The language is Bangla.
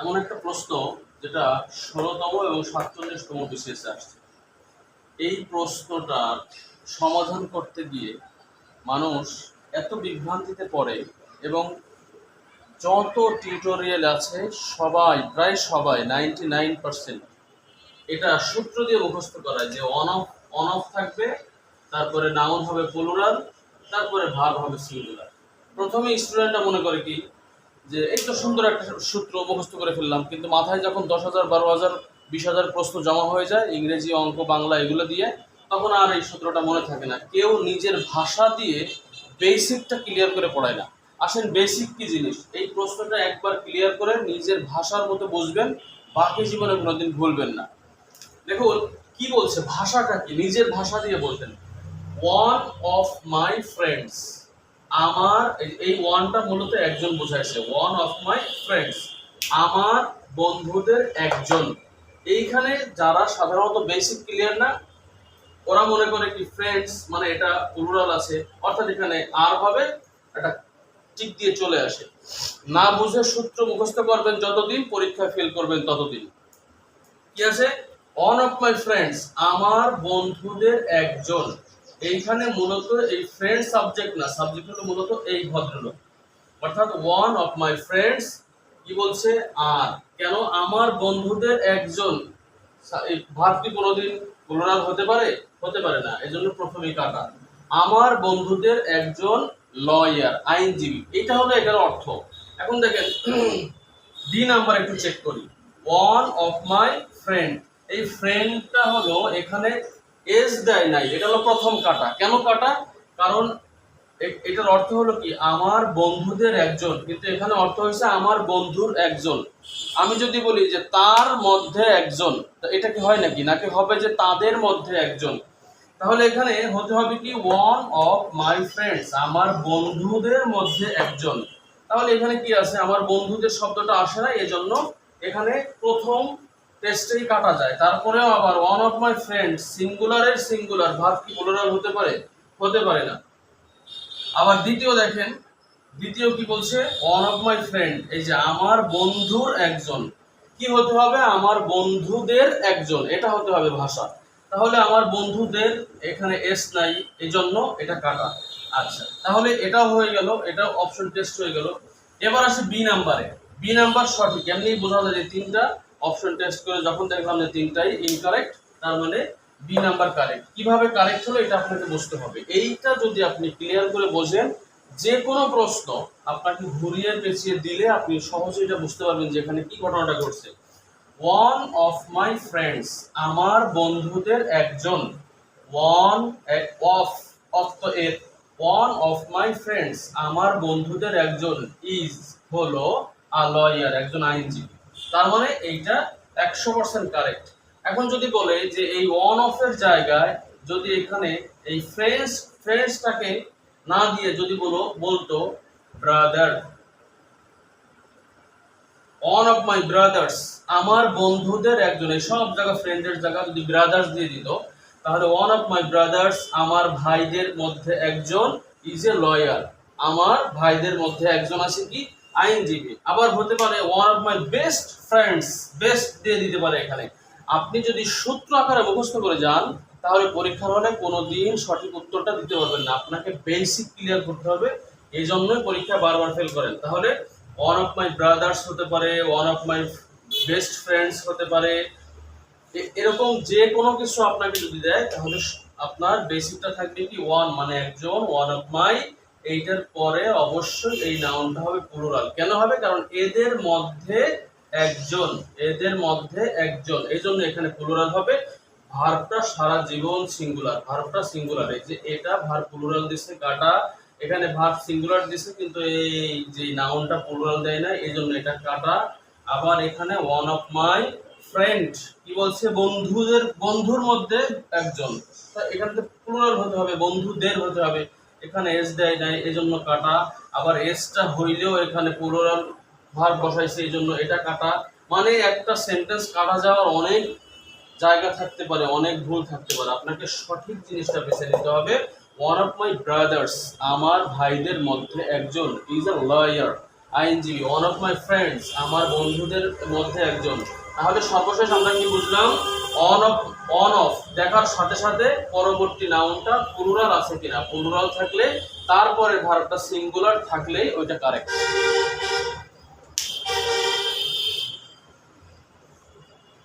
এমন একটা প্রশ্ন যেটা ষোলোতম এবং সাতচল্লিশতম বিসিএসে আসছে। এই প্রশ্নটার সমাধান করতে গিয়ে মানুষ এত বিভ্রান্তিতে পড়ে এবং যত টিউটোরিয়াল আছে, সবাই, প্রায় সবাই, নাইনটি নাইন পার্সেন্ট এটা সূত্র দিয়ে মুখস্থ করায় যে অন অফ অন অফ থাকবে, তারপরে নাউন হবে প্লুরাল তারপরে ভাব হবে সিঙ্গুলার প্রথমে স্টুডেন্টরা মনে করে কি? যে এই তো সুন্দর একটা সূত্র মুখস্থ করে ফেললাম, কিন্তু মাথায় যখন দশ হাজার, বারো হাজার, বিশ হাজার প্রশ্ন জমা হয়ে যায়, ইংরেজি, অঙ্ক, বাংলা এগুলো দিয়ে, তখন আর এই সূত্রটা মনে থাকে না। কেউ নিজের ভাষা দিয়ে বেসিকটা ক্লিয়ার করে পড়ায় না। আসেন বেসিক কি জিনিস? এই প্রশ্নটা একবার ক্লিয়ার করে নিজের ভাষার মতো বুঝবেন, বাকি জীবনে কোনোদিন ভুলবেন না। দেখুন, কি বলছে? ভাষাটা কি? নিজের ভাষা দিয়ে বলতেন ওয়ান অফ মাই ফ্রেন্ডস আমার, এই- ওয়ানটা মূলত একজন বোঝাইছে ওয়ান অফ মাই ফ্রেন্ডস আমার বন্ধুদের একজন। এইখানে যারা সাধারণত বেসিক ক্লিয়ার না, ওরা মনে করে কি ফ্রেন্ডস মানে এটা প্লুরাল আছে, অর্থাৎ এখানে আর হবে একটা টিক দিয়ে চলে আসে। না বুঝে সূত্র মুখস্থ করবেন যতদিন, পরীক্ষা ফেল করবেন ততদিন। কি আছে? ওয়ান অফ মাই ফ্রেন্ডস আমার বন্ধুদের একজন। এইখানে মূলত এই ফ্রেন্ড সাবজেক্ট না সাবজেক্ট হলো মূলত এই ভদ্রলোক। অর্থাৎ ওয়ান অফ মাই ফ্রেন্ডস কি বলছে? আর। কেন? আমার বন্ধুদের একজন কি কোনোদিন প্লুরাল হতে পারে? হতে পারে না। এই জন্য প্রথমেই কাটা আমার বন্ধুদের একজন লয়ার আইনজীবী। এটা হলো এটার অর্থ। এখন দেখেন ডি নাম্বার একটু চেক করি। ওয়ান অফ মাই ফ্রেন্ড এই ফ্রেন্ডটা হলো এখানে এস দেয় নাই, এটা হলো প্রথম কাটা। কেন কাটা? কারণ এটার অর্থ হলো কি? আমার বন্ধুদের একজন, কিন্তু এখানে অর্থ হয়েছে আমার বন্ধুর একজন। আমি যদি বলি যে তার মধ্যে একজন এটা কি হয় নাকি? নাকি হবে যে তাদের মধ্যে একজন? তাহলে এখানে হতে হবে কি? ওয়ান অফ মাই ফ্রেন্ডস আমার বন্ধুদের মধ্যে একজন। তাহলে এখানে কি আছে? আমার বন্ধুদের শব্দটা আসে না, এজন্য এখানে প্রথম টেস্টেই কাটা যায়। তারপরেও আবার ওয়ান অফ মাই ফ্রেন্ড সিঙ্গুলারের সিঙ্গুলার ভাব কি প্লুরাল হতে পারে? হতে পারে না। আবার দ্বিতীয় দেখেন, দ্বিতীয় কি বলছে? ওয়ান অফ মাই ফ্রেন্ড এই যে আমার বন্ধুর একজন। কি হতে হবে? আমার বন্ধুদের একজন। এটা হতে হবে ভাষা। তাহলে আমার বন্ধুদের এখানে এস নাই এই জন্য এটা কাটা। আচ্ছা তাহলে এটাও হয়ে গেল এটা অপশন টেস্ট হয়ে গেল। এবার আসে বি নাম্বারে বি নাম্বার সঠিক এমনি বোঝা যায় যে তিনটা অপশন টেস্ট করে যখন দেখলাম যে তিনটাই ইনকারেক্ট তার মানে বি নাম্বার কারেক্ট কীভাবে কারেক্ট হলো এটা আপনাকে বুঝতে হবে। এইটা যদি আপনি ক্লিয়ার করে বোঝেন, যে কোনো প্রশ্ন আপনাকে ঘুরিয়ে পেঁচিয়ে দিলে আপনি সহজে এটা বুঝতে পারবেন যে এখানে কি ঘটনাটা ঘটছে। ওয়ান অফ মাই ফ্রেন্ডস আমার বন্ধুদের একজন ওয়ান অফ অফ তো এর। ওয়ান অফ মাই ফ্রেন্ডস আমার বন্ধুদের একজন ইজ হলো আ লয়ার একজন আইনজীবী। তার মানে এইটা একশো পার্সেন্ট কারেক্ট এখন যদি বলে যে এই ওয়ান অফ জায়গায় যদি এখানে এই না দিয়ে যদি বলো, বলতো ব্রাদার অফ মাই ব্রাদার্স আমার বন্ধুদের একজন, এই সব জায়গা ফ্রেন্ডের জায়গা যদি ব্রাদার্স দিয়ে দিত, তাহলে ওয়ান অফ মাই ব্রাদার্স আমার ভাইদের মধ্যে একজন ইজ এ লয়ার আমার ভাইদের মধ্যে একজন আছে কি? আইনজীবী। আবার হতে পারে one of my best friends best দিয়ে দিতে পারে এখানে। আপনি যদি সূত্র আকারে মুখস্থ করে যান, তাহলে পরীক্ষার হলে কোনো দিন সঠিক উত্তরটা দিতে পারবেন না। আপনাকে বেসিক ক্লিয়ার করতে হবে। এই জন্যই পরীক্ষা বারবার ফেল করেন। তাহলে ওয়ান অফ মাই ব্রাদার্স হতে পারে one of my best friends হতে পারে। এরকম যে কোনো কিছু আপনাকে যদি দেয়, তাহলে আপনার বেসিকটা থাকবে কি ওয়ান মানে একজন ওয়ান অফ মাই এইটার পরে অবশ্যই এই নাউনটা হবে প্লুরাল কেন হবে? কারণ এদের মধ্যে একজন, এদের মধ্যে একজন। এই জন্য এখানে প্লুরাল হবে। ভার্বটা সারা জীবন সিঙ্গুলার ভার্বটা সিঙ্গুলার এই যে এটা ভার প্লুরাল দিছে কাটা এখানে ভার্ব সিঙ্গুলার দিছে, কিন্তু এই যে নাউনটা প্লুরাল দেয় না এই জন্য এটা কাটা আবার এখানে ওয়ান অফ মাই ফ্রেন্ড কি বলছে? বন্ধুদের, বন্ধুর মধ্যে একজন। এখানে প্লুরাল হতে হবে, বন্ধুদের হতে হবে। এখানে এস দেয় নাই এই জন্য কাটা। আবার এসটা হইলেও এখানে প্লুরাল ভার বসাইছে এই জন্য এটা কাটা। মানে একটা সেন্টেন্স কাটা যাওয়ার অনেক জায়গা থাকতে পারে, অনেক ভুল থাকতে পারে। আপনাকে সঠিক জিনিসটা বেছে নিতে হবে। ওয়ান অফ মাই ব্রাদার্স আমার ভাইদের মধ্যে একজন ইজ আ লয়ার আইনজীবী। ওয়ান অফ মাই ফ্রেন্ডস আমার বন্ধুদের মধ্যে একজন। তাহলে সর্বশেষ আমরা কি বুঝলাম? অন অফ অন অফ দেখার সাথে সাথে পরবর্তী নাউনটা প্লুরাল আছে কিনা? প্লুরাল থাকলে তারপরে ভার্বটা সিঙ্গুলার থাকলেই ওইটা কারেক্ট